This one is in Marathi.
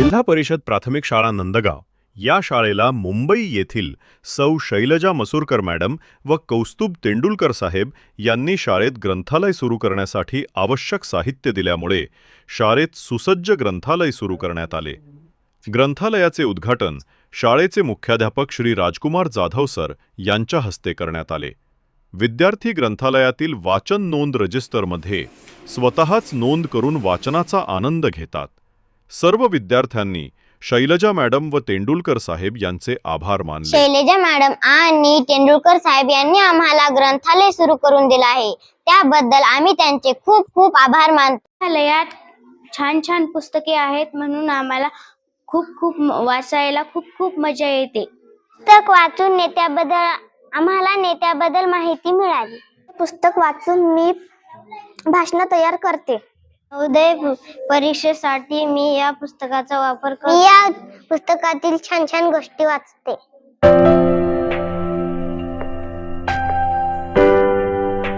जिल्हा परिषद प्राथमिक शाळा नंदगाव. या शाळेला मुंबई येथील सौ शैलजा मसूरकर मॅडम व कौस्तुभ तेंडुलकर साहेब यांनी शाळेत ग्रंथालय सुरू करण्यासाठी आवश्यक साहित्य दिल्यामुळे शाळेत सुसज्ज ग्रंथालय सुरू करण्यात आले. ग्रंथालयाचे उद्घाटन शाळेचे मुख्याध्यापक श्री राजकुमार जाधव सर यांच्या हस्ते करण्यात आले. विद्यार्थी ग्रंथालयातील वाचन नोंद रजिस्टरमध्ये स्वतःच नोंद करून वाचनाचा आनंद घेतात. सर्व विद्यार्थ्यांनी शैलजा मॅडम व तेंडुलकर साहेब यांचे आभार मानले. शैलजा मॅडम आणि तेंडुलकर साहेब यांनी आम्हाला ग्रंथालय सुरू करून दिलं आहे. त्याबद्दल आम्ही त्यांचे खूप खूप आभार मानतो ग्रंथालयात छान छान पुस्तके आहेत म्हणून आम्हाला खूप खूप वाचायला खूप खूप मजा येते. पुस्तक वाचून नेत्याबद्दल आम्हाला नेत्याबद्दल माहिती मिळाली. पुस्तक वाचून मी भाषण तयार करते. उदय परीक्षेसाठी मी या पुस्तकाचा वापर करते या पुस्तकातील छान छान गोष्टी वाचते.